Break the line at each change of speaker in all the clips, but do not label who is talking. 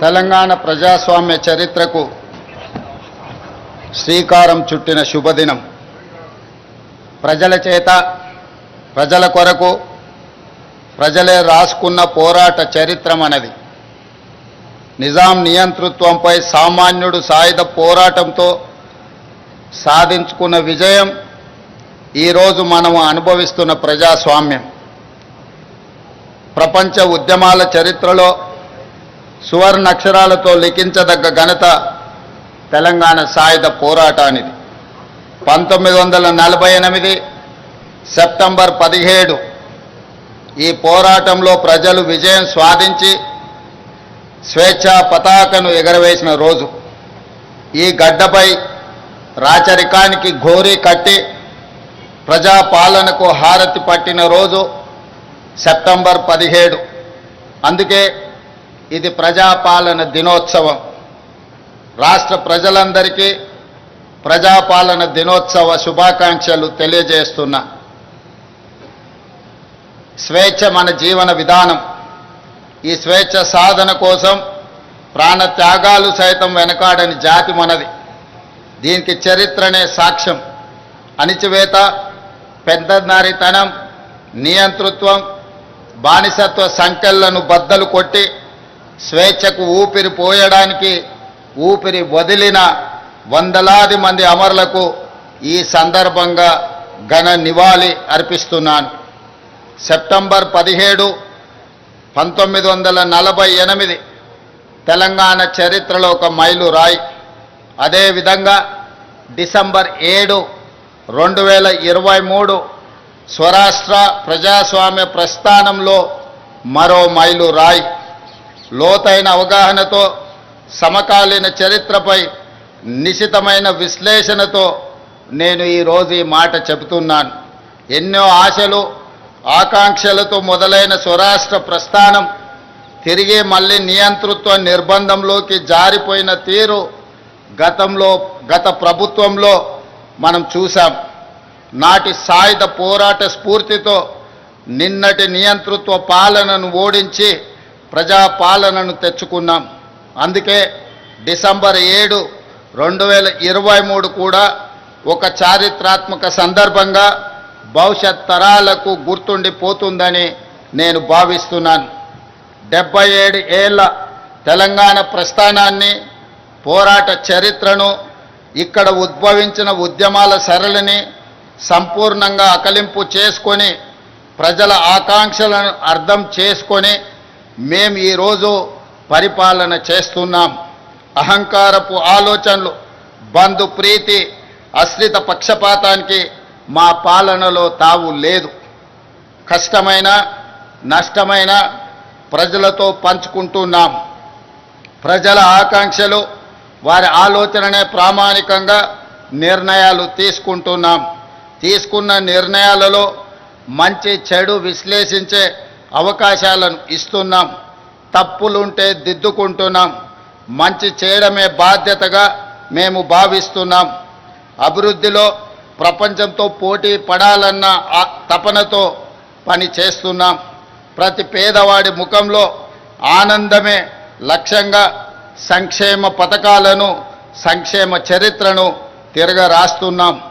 తెలంగాణ ప్రజాస్వామ్య చరిత్రకు శ్రీకారం చుట్టిన శుభదినం. ప్రజల చేత ప్రజల కొరకు ప్రజలే రాసుకున్న పోరాట చరిత్రమనది నిజాం నియంతృత్వంపై సామాన్యుడు సాయుధ పోరాటంతో సాధించుకున్న విజయం ఈరోజు మనము అనుభవిస్తున్న ప్రజాస్వామ్యం. ప్రపంచ ఉద్యమాల చరిత్రలో సువర్ణ అక్షరాలతో లిఖించదగ్గ ఘనత తెలంగాణ సాయుధ పోరాటానిది. పంతొమ్మిది వందల నలభై ఎనిమిది సెప్టెంబర్ పదిహేడు ఈ పోరాటంలో ప్రజలు విజయం సాధించి స్వేచ్ఛా పతాకను ఎగరవేసిన రోజు. ఈ గడ్డపై రాచరికానికి ఘోరీ కట్టి ప్రజాపాలనకు హారతి పట్టిన రోజు సెప్టెంబర్ పదిహేడు. అందుకే ఇది ప్రజాపాలన దినోత్సవం. రాష్ట్ర ప్రజలందరికీ ప్రజాపాలన దినోత్సవ శుభాకాంక్షలు తెలియజేస్తున్నా స్వేచ్ఛ మన జీవన విధానం. ఈ స్వేచ్ఛ సాధన కోసం ప్రాణ త్యాగాలు సైతం వెనకాడని జాతి మనది. దీనికి చరిత్రనే సాక్ష్యం. అణిచివేత పెద్దనారితనం నియంతృత్వం బానిసత్వ సంఖ్యలను బద్దలు కొట్టి స్వేచ్ఛకు ఊపిరి పోయడానికి ఊపిరి వదిలిన వందలాది మంది అమరులకు ఈ సందర్భంగా ఘన నివాళి అర్పిస్తున్నాను. సెప్టెంబర్ పదిహేడు పంతొమ్మిది వందల నలభై ఎనిమిది తెలంగాణ చరిత్రలో ఒక మైలురాయి. అదేవిధంగా డిసెంబర్ ఏడు రెండు వేల ఇరవై మూడు స్వరాష్ట్ర ప్రజాస్వామ్య ప్రస్థానంలో మరో మైలురాయి. లోతైన అవగాహనతో సమకాలీన చరిత్రపై నిశితమైన విశ్లేషణతో నేను ఈరోజు ఈ మాట చెబుతున్నాను. ఎన్నో ఆశలు ఆకాంక్షలతో మొదలైన స్వరాష్ట్ర ప్రస్థానం తిరిగి మళ్ళీ నియంతృత్వ నిర్బంధంలోకి జారిపోయిన తీరు గతంలో గత ప్రభుత్వంలో మనం చూసాం నాటి సాయుధ పోరాట స్ఫూర్తితో నిన్నటి నియంతృత్వ పాలనను ఓడించి ప్రజాపాలనను తెచ్చుకున్నాం. అందుకే డిసెంబర్ ఏడు రెండు వేల ఇరవై మూడు కూడా ఒక చారిత్రాత్మక సందర్భంగా భవిష్యత్ తరాలకు గుర్తుండిపోతుందని నేను భావిస్తున్నాను. డెబ్బై ఏడు ఏళ్ళ తెలంగాణ ప్రస్థానాన్ని పోరాట చరిత్రను ఇక్కడ ఉద్భవించిన ఉద్యమాల సరళిని సంపూర్ణంగా అకలింపు చేసుకొని ప్రజల ఆకాంక్షలను అర్థం చేసుకొని మేము ఈరోజు పరిపాలన చేస్తున్నాం. అహంకారపు ఆలోచనలు బంధు ప్రీతి అశ్రిత పక్షపాతానికి మా పాలనలో తావు లేదు. కష్టమైన నష్టమైన ప్రజలతో పంచుకుంటున్నాం. ప్రజల ఆకాంక్షలు వారి ఆలోచననే ప్రామాణికంగా నిర్ణయాలు తీసుకుంటున్నాం. తీసుకున్న నిర్ణయాలలో మంచి చెడు విశ్లేషించే అవకాశాలను ఇస్తున్నాం. తప్పులుంటే దిద్దుకుంటున్నాం. మంచి చేయడమే బాధ్యతగా మేము భావిస్తున్నాం. అభివృద్ధిలో ప్రపంచంతో పోటీ పడాలన్న ఆ తపనతో పని చేస్తున్నాం. ప్రతి పేదవాడి ముఖంలో ఆనందమే లక్ష్యంగా సంక్షేమ పథకాలను సంక్షేమ చరిత్రను తిరగ రాస్తున్నాం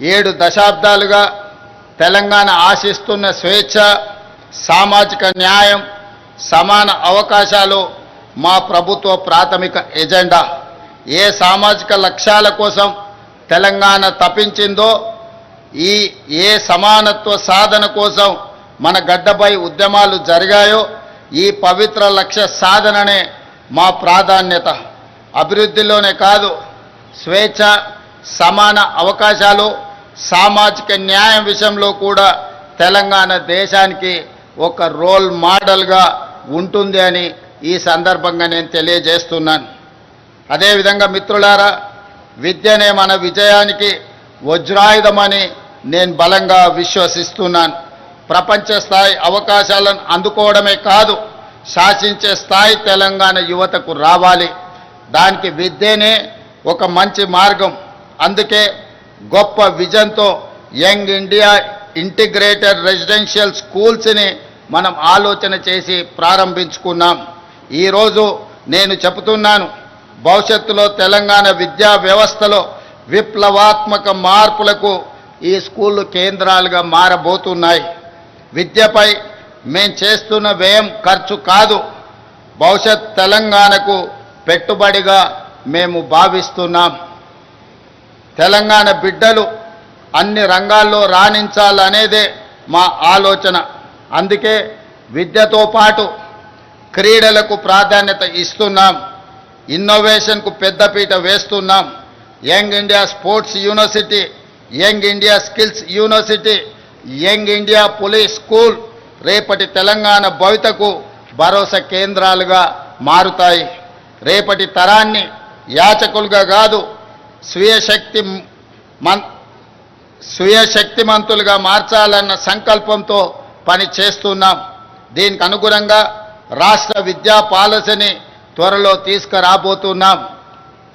ఏడు దశాబ్దాలుగా తెలంగాణ ఆశిస్తున్న స్వేచ్ఛ సామాజిక న్యాయం సమాన అవకాశాలు మా ప్రభుత్వ ప్రాథమిక ఎజెండా. ఏ సామాజిక లక్ష్యాల కోసం తెలంగాణ తప్పించిందో ఈ ఏ సమానత్వ సాధన కోసం మన గడ్డపై ఉద్యమాలు జరిగాయో ఈ పవిత్ర లక్ష్య సాధననే మా ప్రాధాన్యత. అభివృద్ధిలోనే కాదు స్వేచ్ఛ సమాన అవకాశాలు సామాజిక న్యాయం విషయంలో కూడా తెలంగాణ దేశానికి ఒక రోల్ మోడల్గా ఉంటుంది అని ఈ సందర్భంగా నేను తెలియజేస్తున్నాను. అదేవిధంగా మిత్రులారా విద్యనే మన విజయానికి వజ్రాయుధమని నేను బలంగా విశ్వసిస్తున్నాను. ప్రపంచ స్థాయి అవకాశాలను అందుకోవడమే కాదు శాసించే స్థాయి తెలంగాణ యువతకు రావాలి. దానికి విద్యనే ఒక మంచి మార్గం. అందుకే గొప్ప విజన్తో యంగ్ ఇండియా ఇంటిగ్రేటెడ్ రెసిడెన్షియల్ స్కూల్స్ని మనం ఆలోచన చేసి ప్రారంభించుకున్నాం. ఈరోజు నేను చెబుతున్నాను భవిష్యత్తులో తెలంగాణ విద్యా వ్యవస్థలో విప్లవాత్మక మార్పులకు ఈ స్కూళ్ళు కేంద్రాలుగా మారబోతున్నాయి. విద్యపై మేం చేస్తున్న వ్యయం ఖర్చు కాదు భవిష్యత్ తెలంగాణకు పెట్టుబడిగా మేము భావిస్తున్నాం. తెలంగాణ బిడ్డలు అన్ని రంగాల్లో రాణించాలనేదే మా ఆలోచన. అందుకే విద్యతో పాటు క్రీడలకు ప్రాధాన్యత ఇస్తున్నాం. ఇన్నోవేషన్కు పెద్దపీట వేస్తున్నాం. Young India sports university young India skills university young India police school రేపటి తెలంగాణ భవితకు భరోసా కేంద్రాలుగా మారుతాయి. రేపటి తరాన్ని యాచకులుగా కాదు స్వీయ శక్తి మన్ స్వీయ శక్తిమంతులుగా మార్చాలన్న సంకల్పంతో పని చేస్తున్నాం. దీనికి అనుగుణంగా రాష్ట్ర విద్యా పాలసీని త్వరలో తీసుకురాబోతున్నాం.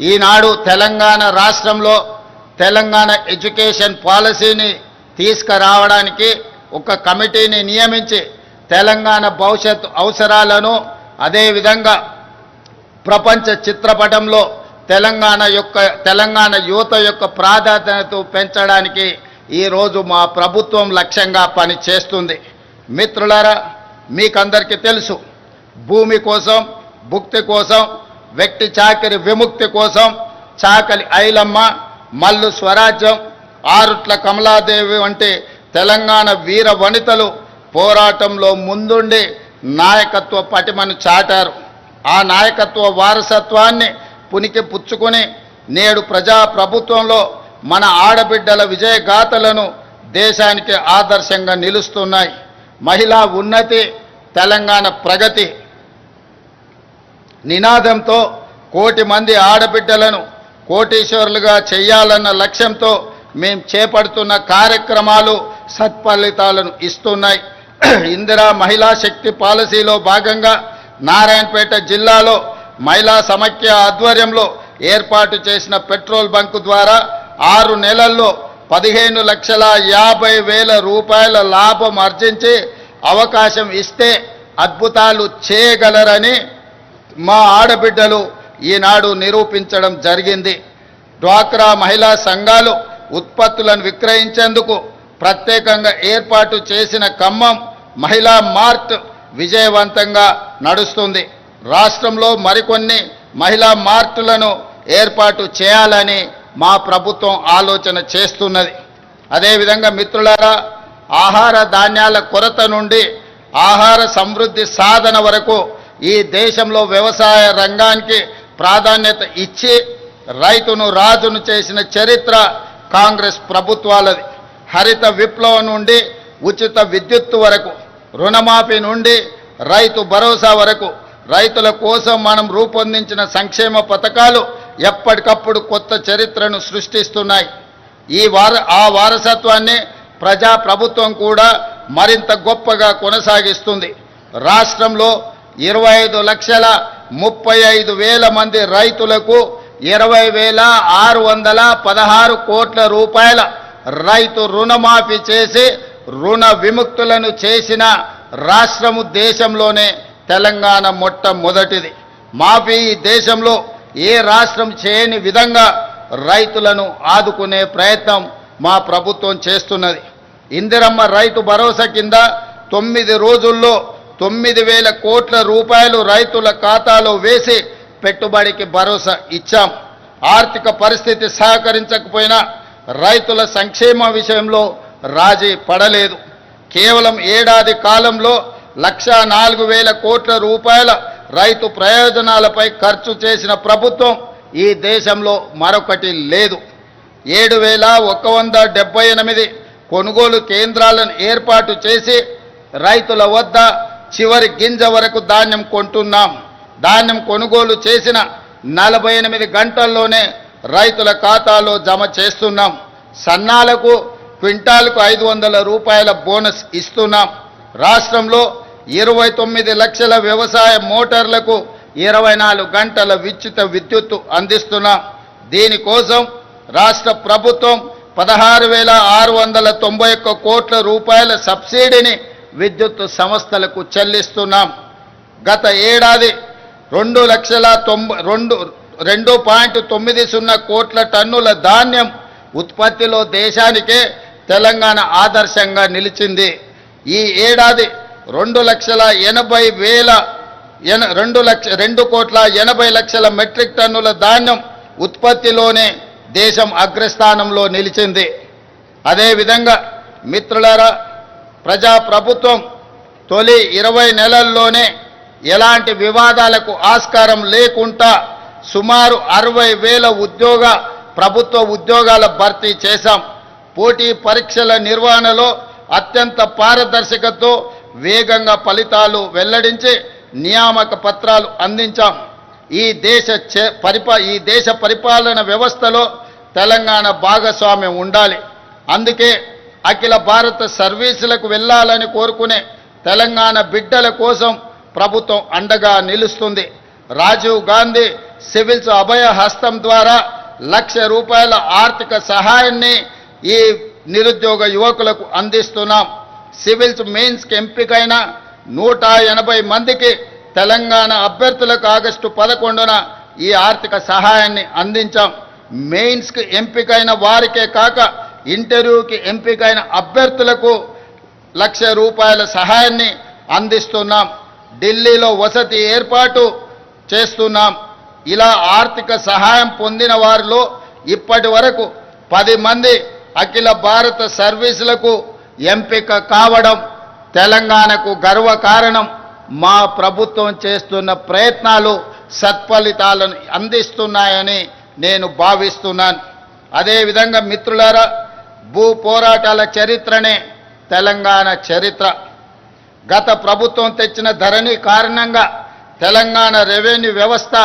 ఈనాడు తెలంగాణ రాష్ట్రంలో తెలంగాణ ఎడ్యుకేషన్ పాలసీని తీసుకురావడానికి ఒక కమిటీని నియమించి తెలంగాణ భవిష్యత్ అవసరాలను అదేవిధంగా ప్రపంచ చిత్రపటంలో తెలంగాణ యొక్క తెలంగాణ యువత యొక్క ప్రాధాన్యత పెంచడానికి ఈరోజు మా ప్రభుత్వం లక్ష్యంగా పనిచేస్తుంది మిత్రులారా మీకందరికీ తెలుసు భూమి కోసం భుక్తి కోసం వ్యక్తి చాకరి విముక్తి కోసం చాకలి ఐలమ్మ మల్లు స్వరాజ్యం ఆరుట్ల కమలాదేవి వంటి తెలంగాణ వీర వనితలు పోరాటంలో ముందుండి నాయకత్వ పటిమను చాటారు. ఆ నాయకత్వ వారసత్వాన్ని పునికి పుచ్చుకొని నేడు ప్రజా ప్రభుత్వంలో మన ఆడబిడ్డల విజయగాథలను దేశానికి ఆదర్శంగా నిలుస్తున్నాయి. మహిళా ఉన్నతి తెలంగాణ ప్రగతి నినాదంతో కోటి మంది ఆడబిడ్డలను కోటీశ్వరులుగా చేయాలన్న లక్ష్యంతో మేము చేపడుతున్న కార్యక్రమాలు సత్ఫలితాలను ఇస్తున్నాయి. ఇందిరా మహిళా శక్తి పాలసీలో భాగంగా నారాయణపేట జిల్లాలో మహిళా సమైక్య ఆధ్వర్యంలో ఏర్పాటు చేసిన పెట్రోల్ బంకు ద్వారా ఆరు నెలల్లో పదిహేను లక్షల యాభై వేల రూపాయల లాభం ఆర్జించి అవకాశం ఇస్తే అద్భుతాలు చేయగలరని మా ఆడబిడ్డలు ఈనాడు నిరూపించడం జరిగింది. డ్వాక్రా మహిళా సంఘాలు ఉత్పత్తులను విక్రయించేందుకు ప్రత్యేకంగా ఏర్పాటు చేసిన ఖమ్మం మహిళా మార్ట్ విజయవంతంగా నడుస్తుంది. రాష్ట్రంలో మరికొన్ని మహిళా మార్టులను ఏర్పాటు చేయాలని మా ప్రభుత్వం ఆలోచన చేస్తున్నది. అదేవిధంగా మిత్రులారా ఆహార ధాన్యాల కొరత నుండి ఆహార సమృద్ధి సాధన వరకు ఈ దేశంలో వ్యవసాయ రంగానికి ప్రాధాన్యత ఇచ్చి రైతును రాజును చేసిన చరిత్ర కాంగ్రెస్ ప్రభుత్వాలది. హరిత విప్లవం నుండి ఉచిత విద్యుత్తు వరకు రుణమాఫీ నుండి రైతు భరోసా వరకు రైతుల కోసం మనం రూపొందించిన సంక్షేమ పథకాలు ఎప్పటికప్పుడు కొత్త చరిత్రను సృష్టిస్తున్నాయి. ఈ వార ఆ వారసత్వాన్ని ప్రజా ప్రభుత్వం కూడా మరింత గొప్పగా కొనసాగిస్తుంది. రాష్ట్రంలో ఇరవై ఐదు లక్షల ముప్పై ఐదు వేల మంది రైతులకు ఇరవై వేల ఆరు వందల పదహారు కోట్ల రూపాయల రైతు రుణమాఫీ చేసి రుణ విముక్తులను చేసిన రాష్ట్రము దేశంలోనే తెలంగాణ మొట్టమొదటిది. మాఫీ ఈ దేశంలో ఏ రాష్ట్రం చేయని విధంగా రైతులను ఆదుకునే ప్రయత్నం మా ప్రభుత్వం చేస్తున్నది. ఇందిరమ్మ రైతు భరోసా కింద తొమ్మిది రోజుల్లో తొమ్మిది వేల కోట్ల రూపాయలు రైతుల ఖాతాలో వేసి పెట్టుబడికి భరోసా ఇచ్చాం. ఆర్థిక పరిస్థితి సహకరించకపోయినా రైతుల సంక్షేమ విషయంలో రాజీ పడలేదు. కేవలం ఏడాది కాలంలో లక్ష నాలుగు వేల కోట్ల రూపాయల రైతు ప్రయోజనాలపై ఖర్చు చేసిన ప్రభుత్వం ఈ దేశంలో మరొకటి లేదు. ఏడు వేల ఒక వంద డెబ్బై ఎనిమిది కొనుగోలు కేంద్రాలను ఏర్పాటు చేసి రైతుల వద్ద చివరి గింజ వరకు ధాన్యం కొంటున్నాం. ధాన్యం కొనుగోలు చేసిన నలభై ఎనిమిది గంటల్లోనే రైతుల ఖాతాలో జమ చేస్తున్నాం. సన్నాలకు క్వింటాల్కు ఐదు వందల రూపాయల బోనస్ ఇస్తున్నాం. రాష్ట్రంలో ఇరవై తొమ్మిది లక్షల వ్యవసాయ మోటార్లకు ఇరవై నాలుగు గంటల విద్యుత్ విద్యుత్తు అందిస్తున్నాం. దీనికోసం రాష్ట్ర ప్రభుత్వం పదహారు వేల ఆరు వందల తొంభై ఒక్క కోట్ల రూపాయల సబ్సిడీని విద్యుత్ సంస్థలకు చెల్లిస్తున్నాం. గత ఏడాది రెండు లక్షల తొంభై రెండు రెండు పాయింట్ తొమ్మిది సున్నా కోట్ల టన్నుల ధాన్యం ఉత్పత్తిలో దేశానికే తెలంగాణ ఆదర్శంగా నిలిచింది. ఈ ఏడాది రెండు లక్షల ఎనభై వేల ఎన రెండు లక్ష రెండు కోట్ల ఎనభై లక్షల మెట్రిక్ టన్నుల ధాన్యం ఉత్పత్తిలోనే దేశం అగ్రస్థానంలో నిలిచింది. అదేవిధంగా మిత్రులరా ప్రజాప్రభుత్వం తొలి ఇరవై నెలల్లోనే ఎలాంటి వివాదాలకు ఆస్కారం లేకుండా సుమారు అరవై వేల ఉద్యోగ ప్రభుత్వ ఉద్యోగాల భర్తీ చేశాం. పోటీ పరీక్షల నిర్వహణలో అత్యంత పారదర్శకతో వేగంగా ఫలితాలు వెల్లడించి నియామక పత్రాలు అందించాం. ఈ దేశ చే- పరిపా ఈ దేశ పరిపాలన వ్యవస్థలో తెలంగాణ భాగస్వామ్యం ఉండాలి. అందుకే అఖిల భారత సర్వీసులకు వెళ్ళాలని కోరుకునే తెలంగాణ బిడ్డల కోసం ప్రభుత్వం అండగా నిలుస్తుంది. రాజీవ్ గాంధీ సివిల్స్ అభయ హస్తం ద్వారా లక్ష రూపాయల ఆర్థిక సహాయాన్ని ఈ నిరుద్యోగ యువకులకు అందిస్తున్నాం. సివిల్స్ మెయిన్స్కి ఎంపికైన నూట ఎనభై మందికి తెలంగాణ అభ్యర్థులకు ఆగస్టు పదకొండున ఈ ఆర్థిక సహాయాన్ని అందించాం. మెయిన్స్కి ఎంపికైన వారికే కాక ఇంటర్వ్యూకి ఎంపికైన అభ్యర్థులకు లక్ష రూపాయల సహాయాన్ని అందిస్తున్నాం. ఢిల్లీలో వసతి ఏర్పాటు చేస్తున్నాం. ఇలా ఆర్థిక సహాయం పొందిన వారిలో ఇప్పటి వరకు పది మంది అఖిల భారత సర్వీసులకు ఎంపిక కావడం తెలంగాణకు గర్వకారణం మా ప్రభుత్వం చేస్తున్న ప్రయత్నాలు సత్ఫలితాలను అందిస్తున్నాయని నేను భావిస్తున్నాను. అదేవిధంగా మిత్రులారా భూ పోరాటాల చరిత్రనే తెలంగాణ చరిత్ర. గత ప్రభుత్వం తెచ్చిన ధరణి కారణంగా తెలంగాణ రెవెన్యూ వ్యవస్థ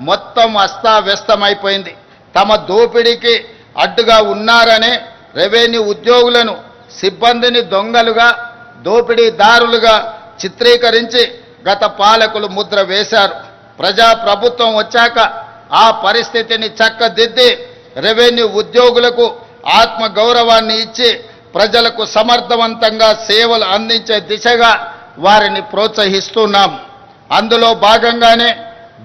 మొత్తం అస్తావ్యస్తమైపోయింది. తమ దోపిడీకి అడ్డుగా ఉన్నారనే రెవెన్యూ ఉద్యోగులను సిబ్బందిని దొంగలుగా దోపిడీదారులుగా చిత్రీకరించి గత పాలకులు ముద్ర వేశారు. ప్రజా ప్రభుత్వం వచ్చాక ఆ పరిస్థితిని చక్కదిద్ది రెవెన్యూ ఉద్యోగులకు ఆత్మ గౌరవాన్ని ఇచ్చి ప్రజలకు సమర్థవంతంగా సేవలు అందించే దిశగా వారిని ప్రోత్సహిస్తున్నాం. అందులో భాగంగానే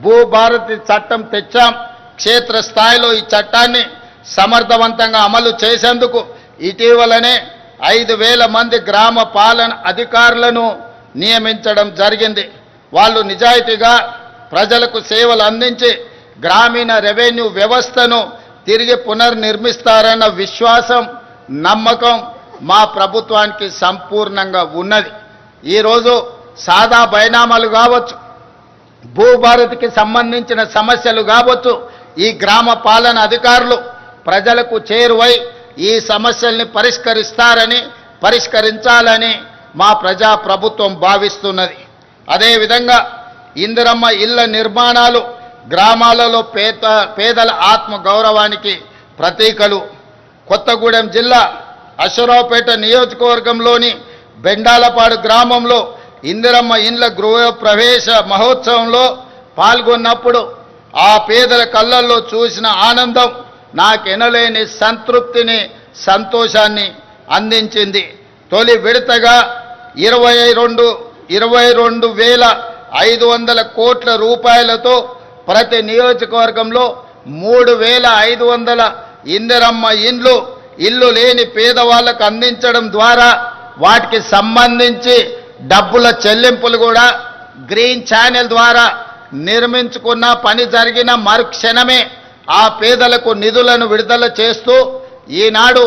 భూభారతి చట్టం తెచ్చాం. క్షేత్రస్థాయిలో ఈ చట్టాన్ని సమర్థవంతంగా అమలు చేసేందుకు ఇటీవలనే ఐదు వేల మంది గ్రామ పాలన అధికారులను నియమించడం జరిగింది. వాళ్ళు నిజాయితీగా ప్రజలకు సేవలు అందించి గ్రామీణ రెవెన్యూ వ్యవస్థను తిరిగి పునర్నిర్మిస్తారన్న విశ్వాసం నమ్మకం మా ప్రభుత్వానికి సంపూర్ణంగా ఉన్నది. ఈరోజు సాదా బైనామాలు కావచ్చు భూభారతికి సంబంధించిన సమస్యలు కావచ్చు ఈ గ్రామ పాలన అధికారులు ప్రజలకు చేరువై ఈ సమస్యల్ని పరిష్కరిస్తారని పరిష్కరించాలని మా ప్రజా ప్రభుత్వం భావిస్తున్నది. అదేవిధంగా ఇందిరమ్మ ఇళ్ళ నిర్మాణాలు గ్రామాలలో పేద పేదల ఆత్మ గౌరవానికి ప్రతీకలు. కొత్తగూడెం జిల్లా అశ్వరావుపేట నియోజకవర్గంలోని బెండాలపాడు గ్రామంలో ఇందిరమ్మ ఇండ్ల గృహ ప్రవేశ మహోత్సవంలో పాల్గొన్నప్పుడు ఆ పేదల కళ్ళల్లో చూసిన ఆనందం నాకెనలేని సంతృప్తిని సంతోషాన్ని అందించింది. తొలి విడతగా ఇరవై రెండు ఇరవై రెండు వేల ఐదు వందల కోట్ల రూపాయలతో ప్రతి నియోజకవర్గంలో మూడు వేల ఐదు వందల ఇందిరమ్మ ఇండ్లు ఇల్లు లేని పేదవాళ్ళకు అందించడం ద్వారా వాటికి సంబంధించి డబ్బుల చెల్లింపులు కూడా గ్రీన్ ఛానల్ ద్వారా నిర్మించుకున్న పని జరిగిన మరుక్షణమే ఆ పేదలకు నిధులను విడుదల చేస్తూ ఈనాడు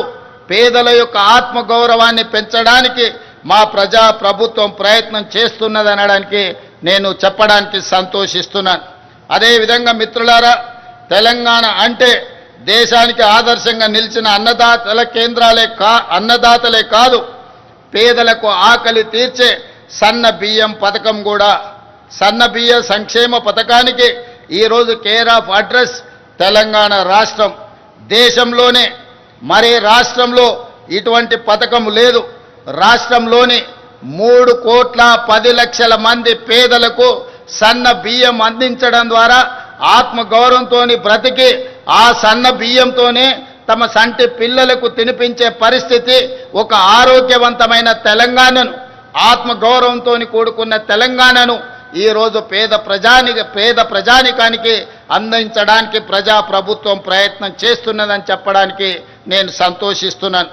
పేదల యొక్క ఆత్మగౌరవాన్ని పెంచడానికి మా ప్రజా ప్రభుత్వం ప్రయత్నం చేస్తున్నదనడానికి నేను చెప్పడానికి సంతోషిస్తున్నాను అదేవిధంగా మిత్రులారా తెలంగాణ అంటే దేశానికి ఆదర్శంగా నిలిచిన అన్నదాతల కేంద్రాలే కా అన్నదాతలే కాదు పేదలకు ఆకలి తీర్చే సన్న బియ్యం పథకం కూడా. సన్న బియ్య సంక్షేమ పథకానికి ఈరోజు కేర్ ఆఫ్ అడ్రస్ తెలంగాణ రాష్ట్రం దేశంలోనే మరే రాష్ట్రంలో ఇటువంటి పథకం లేదు. రాష్ట్రంలోని మూడు కోట్ల పది లక్షల మంది పేదలకు సన్న బియ్యం అందించడం ద్వారా ఆత్మగౌరవంతో బ్రతికి ఆ సన్న బియ్యంతోనే తమ సంటి పిల్లలకు తినిపించే పరిస్థితి ఒక ఆరోగ్యవంతమైన తెలంగాణను ఆత్మగౌరవంతో కూడుకున్న తెలంగాణను ఈరోజు పేద ప్రజాని పేద ప్రజానికానికి అందించడానికి ప్రజా ప్రభుత్వం ప్రయత్నం చేస్తున్నదని చెప్పడానికి నేను సంతోషిస్తున్నాను.